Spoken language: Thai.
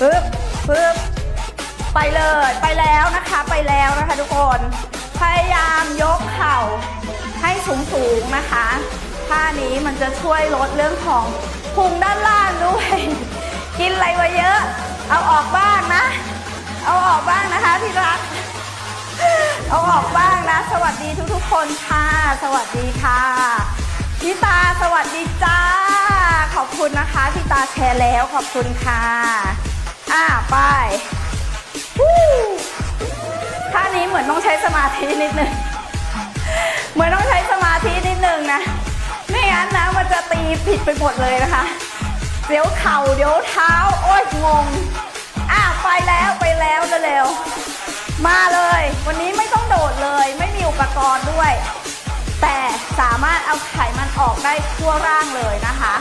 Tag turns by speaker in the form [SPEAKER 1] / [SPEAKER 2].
[SPEAKER 1] ปึ๊บปึ๊บไปเลยไปแล้วนะคะไปแล้วนะคะทุกคน พยายามยกเข่าให้สูงสูงๆนะคะท่านี้มันจะช่วยลดเรื่องของพุงด้านล่างด้วย กินอะไรมาเยอะ เอาออกบ้างนะ เอาออกบ้างนะคะที่รัก เอาออกบ้างนะ สวัสดีทุกๆ คนค่ะ สวัสดีค่ะพี่ตาสวัสดีจ้า ขอบคุณนะคะพี่ตาแชร์แล้วขอบคุณค่ะ อ่าไปท่านี้เหมือนต้องใช้สมาธินิดนึง เหมือนต้องใช้สมาธินิดนึงนะ ไม่งั้นนะมันจะตีผิดไปหมดเลยนะคะ เดี๋ยวเข่าเดี๋ยวเท้า โอ๊ยงง อะไปแล้วไปแล้วเร็วมาเลย วันนี้ไม่ต้องโดดเลย ไม่มีอุปกรณ์ด้วย แต่สามารถเอาไขมันออกได้ทั่วร่างเลยนะคะ